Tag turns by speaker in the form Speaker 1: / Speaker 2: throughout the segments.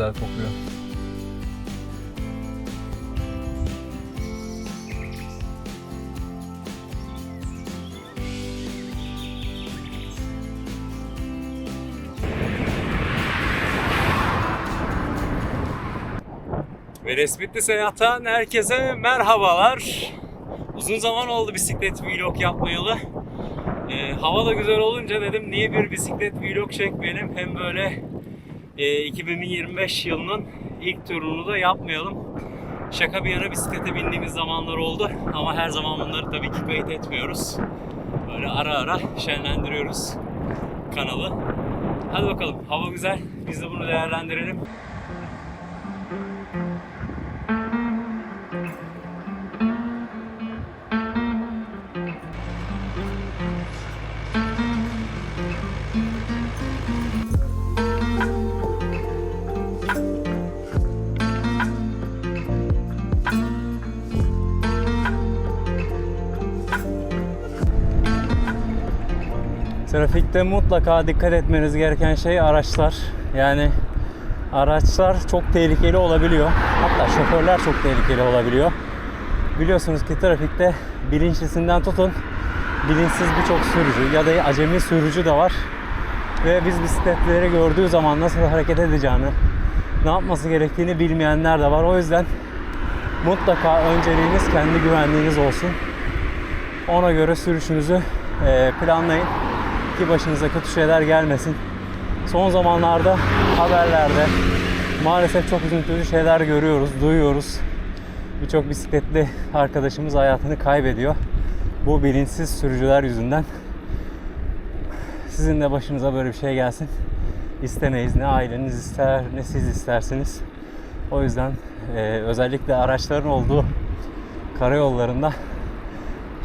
Speaker 1: güzel kokuyor. Ve Resmitli Seyahat'tan herkese merhabalar. Uzun zaman oldu bisiklet vlog yapmayalı. Ee, hava da güzel olunca dedim niye bir bisiklet vlog çekmeyelim hem böyle e, 2025 yılının ilk turunu da yapmayalım. Şaka bir yana bisiklete bindiğimiz zamanlar oldu ama her zaman bunları tabii ki kayıt etmiyoruz. Böyle ara ara şenlendiriyoruz kanalı. Hadi bakalım hava güzel biz de bunu değerlendirelim. Trafikte mutlaka dikkat etmeniz gereken şey araçlar. Yani araçlar çok tehlikeli olabiliyor. Hatta şoförler çok tehlikeli olabiliyor. Biliyorsunuz ki trafikte bilinçlisinden tutun bilinçsiz birçok sürücü ya da acemi sürücü de var. Ve biz bisikletleri gördüğü zaman nasıl hareket edeceğini, ne yapması gerektiğini bilmeyenler de var. O yüzden mutlaka önceliğiniz kendi güvenliğiniz olsun. Ona göre sürüşünüzü planlayın ki başınıza kötü şeyler gelmesin. Son zamanlarda haberlerde maalesef çok üzüntülü şeyler görüyoruz, duyuyoruz. Birçok bisikletli arkadaşımız hayatını kaybediyor. Bu bilinçsiz sürücüler yüzünden. Sizin de başınıza böyle bir şey gelsin istemeyiz. Ne aileniz ister, ne siz istersiniz. O yüzden e, özellikle araçların olduğu karayollarında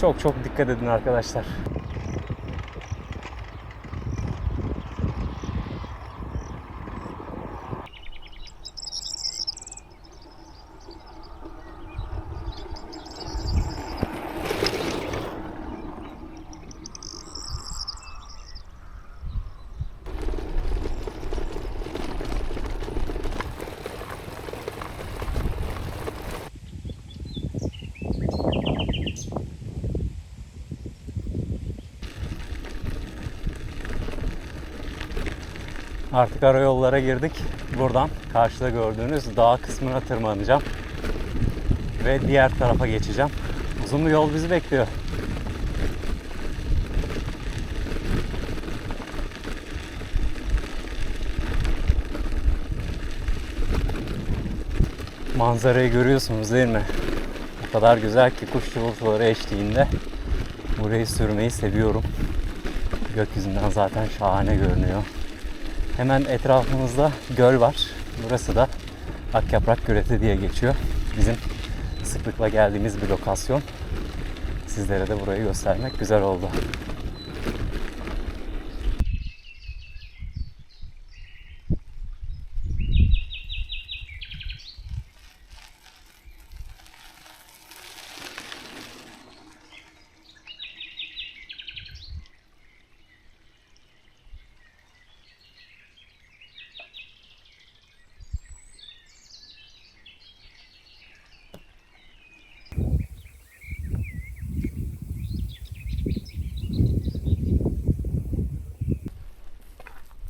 Speaker 1: çok çok dikkat edin arkadaşlar. Artık ara yollara girdik. Buradan karşıda gördüğünüz dağ kısmına tırmanacağım. Ve diğer tarafa geçeceğim. Uzun bir yol bizi bekliyor. Manzarayı görüyorsunuz değil mi? O kadar güzel ki kuş cıvıltıları eşliğinde burayı sürmeyi seviyorum. Gökyüzünden zaten şahane görünüyor. Hemen etrafımızda göl var. Burası da Akyaprak Göleti diye geçiyor. Bizim sıklıkla geldiğimiz bir lokasyon. Sizlere de burayı göstermek güzel oldu.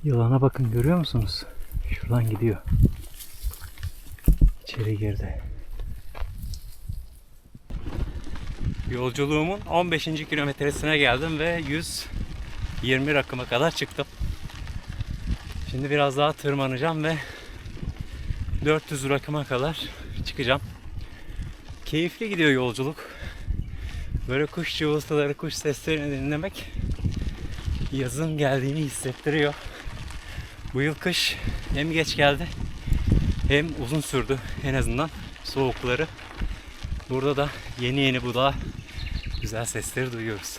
Speaker 1: Yılana bakın görüyor musunuz? Şuradan gidiyor. İçeri girdi. Yolculuğumun 15. kilometresine geldim ve 120 rakıma kadar çıktım. Şimdi biraz daha tırmanacağım ve 400 rakıma kadar çıkacağım. Keyifli gidiyor yolculuk. Böyle kuş cıvıltıları, kuş seslerini dinlemek yazın geldiğini hissettiriyor. Bu yıl kış hem geç geldi hem uzun sürdü en azından soğukları. Burada da yeni yeni bu da güzel sesleri duyuyoruz.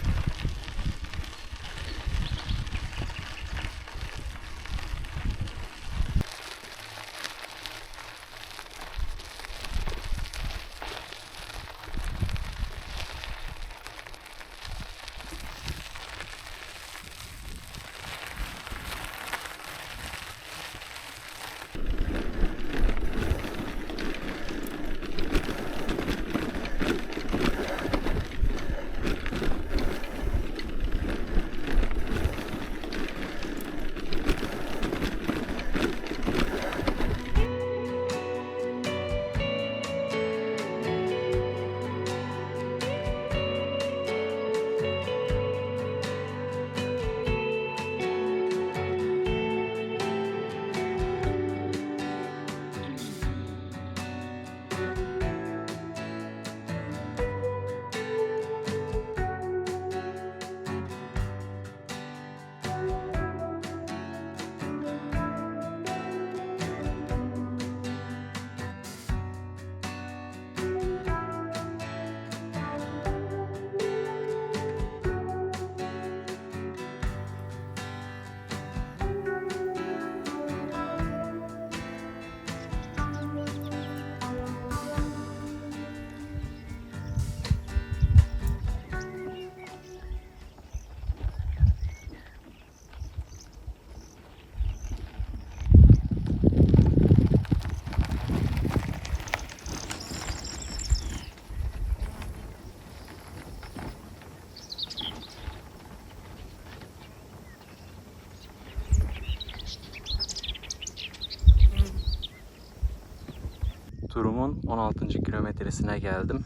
Speaker 1: 16. kilometresine geldim.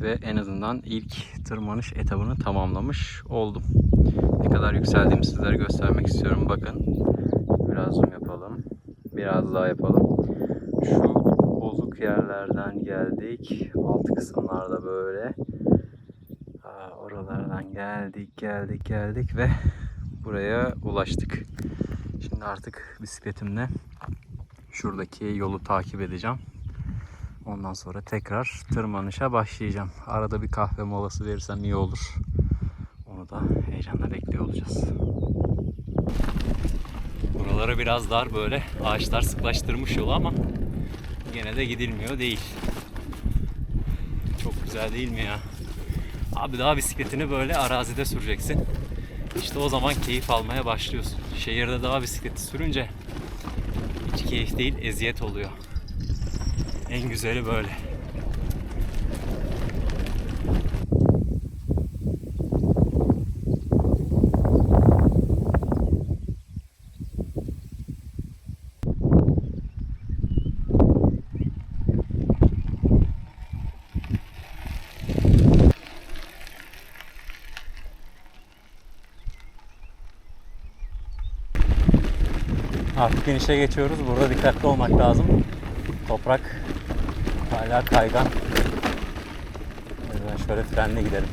Speaker 1: Ve en azından ilk tırmanış etabını tamamlamış oldum. Ne kadar yükseldiğimi sizlere göstermek istiyorum. Bakın. Biraz zoom yapalım. Biraz daha yapalım. Şu bozuk yerlerden geldik. Alt kısımlarda böyle. Oralardan geldik, geldik, geldik ve buraya ulaştık. Şimdi artık bisikletimle şuradaki yolu takip edeceğim. Ondan sonra tekrar tırmanışa başlayacağım. Arada bir kahve molası verirsem iyi olur. Onu da heyecanla bekliyor olacağız. Buraları biraz dar böyle. Ağaçlar sıklaştırmış yolu ama gene de gidilmiyor değil. Çok güzel değil mi ya? Abi daha bisikletini böyle arazide süreceksin. İşte o zaman keyif almaya başlıyorsun. Şehirde daha bisikleti sürünce hiç keyif değil, eziyet oluyor. En güzeli böyle. Artık inişe geçiyoruz. Burada dikkatli olmak lazım. Toprak hala kaygan. O yüzden şöyle frenle gidelim.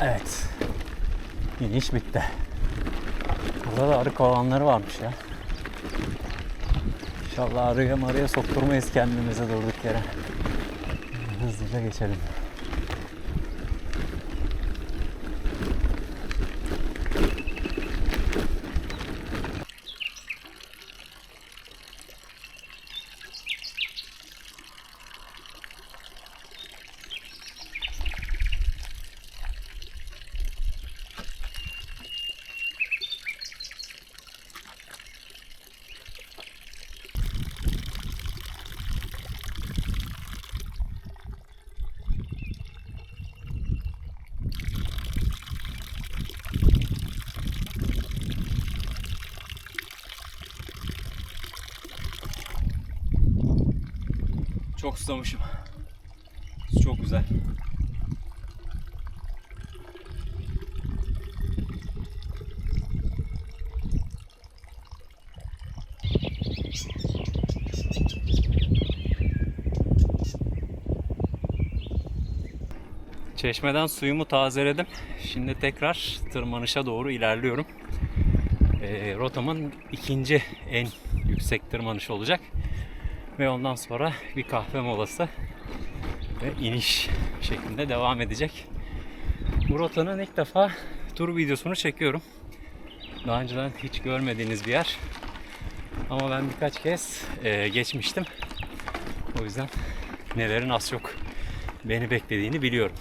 Speaker 1: Evet. İniş bitti. Burada da arı kovanları varmış ya. İnşallah arıya marıya sokturmayız kendimize durduk yere. Hızlıca geçelim. Çok susamışım. Su çok güzel. Çeşmeden suyumu tazeledim. Şimdi tekrar tırmanışa doğru ilerliyorum. Ee, rotamın ikinci en yüksek tırmanışı olacak. Ve ondan sonra bir kahve molası ve iniş şeklinde devam edecek. Bu rotanın ilk defa tur videosunu çekiyorum. Daha önceden hiç görmediğiniz bir yer. Ama ben birkaç kez e, geçmiştim. O yüzden nelerin az çok beni beklediğini biliyorum.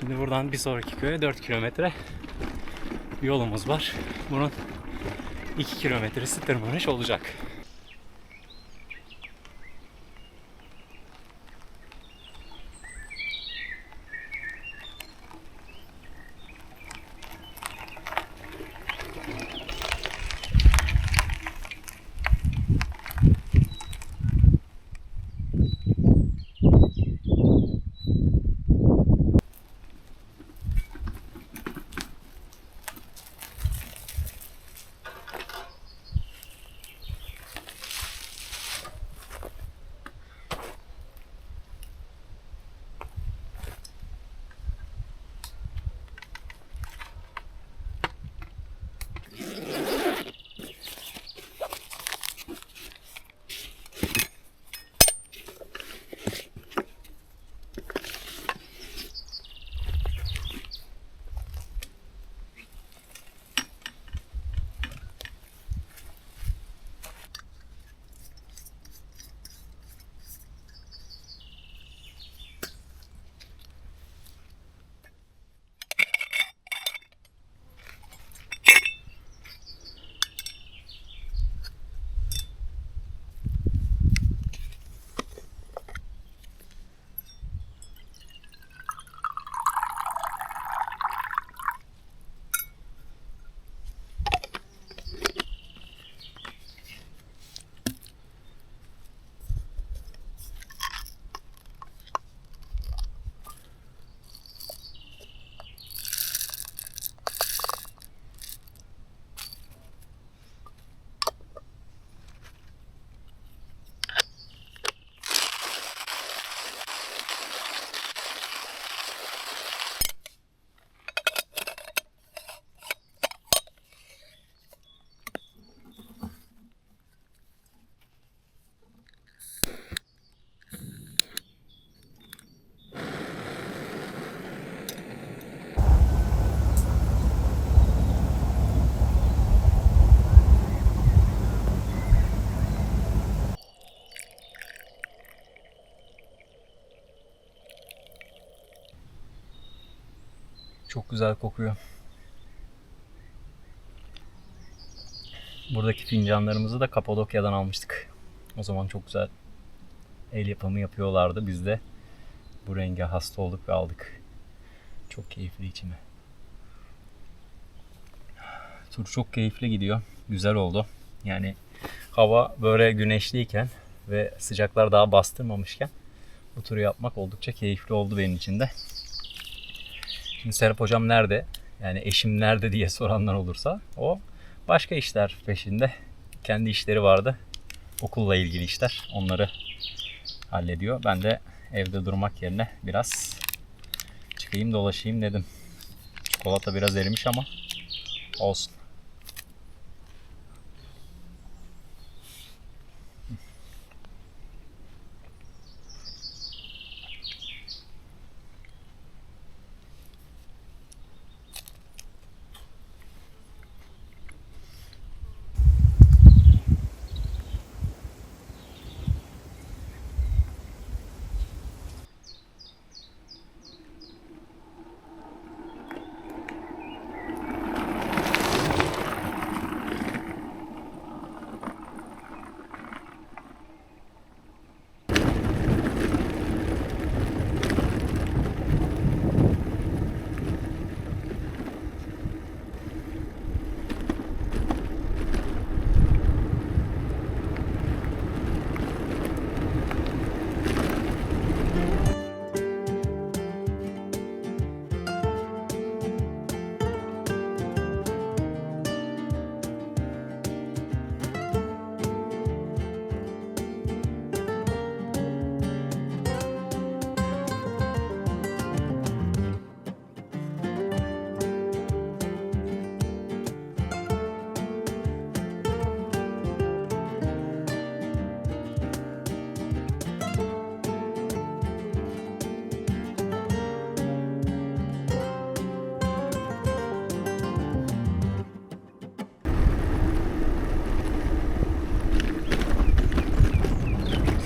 Speaker 1: Şimdi buradan bir sonraki köye 4 kilometre yolumuz var. Bunun 2 kilometresi tırmanış olacak. Çok güzel kokuyor. Buradaki fincanlarımızı da Kapadokya'dan almıştık. O zaman çok güzel el yapımı yapıyorlardı. Biz de bu renge hasta olduk ve aldık. Çok keyifli içimi. Tur çok keyifli gidiyor. Güzel oldu. Yani hava böyle güneşliyken ve sıcaklar daha bastırmamışken bu turu yapmak oldukça keyifli oldu benim için de. Şimdi Serap hocam nerede? Yani eşim nerede diye soranlar olursa o başka işler peşinde. Kendi işleri vardı. Okulla ilgili işler. Onları hallediyor. Ben de evde durmak yerine biraz çıkayım dolaşayım dedim. Çikolata biraz erimiş ama olsun.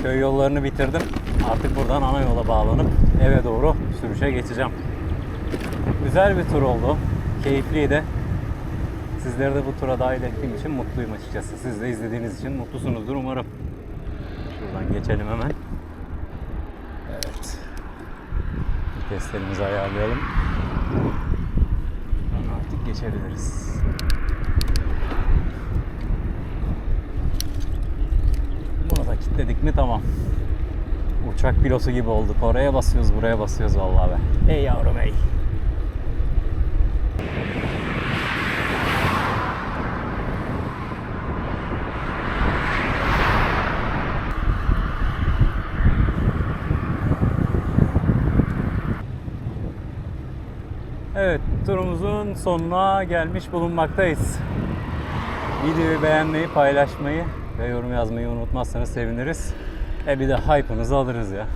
Speaker 1: Köy yollarını bitirdim. Artık buradan ana yola bağlanıp eve doğru sürüşe geçeceğim. Güzel bir tur oldu. Keyifliydi. Sizleri de bu tura dahil ettiğim için mutluyum açıkçası. Siz de izlediğiniz için mutlusunuzdur umarım. Şuradan geçelim hemen. Evet. Viteslerimizi ayarlayalım. Artık geçebiliriz. Bunu mi tamam. Uçak pilotu gibi olduk. Oraya basıyoruz, buraya basıyoruz vallahi be. Ey yavrum ey. Evet, turumuzun sonuna gelmiş bulunmaktayız. Videoyu beğenmeyi, paylaşmayı ve yorum yazmayı unutmazsanız seviniriz. E bir de hype'ımızı alırız ya.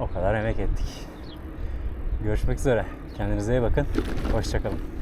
Speaker 1: O kadar emek ettik. Görüşmek üzere. Kendinize iyi bakın. Hoşçakalın.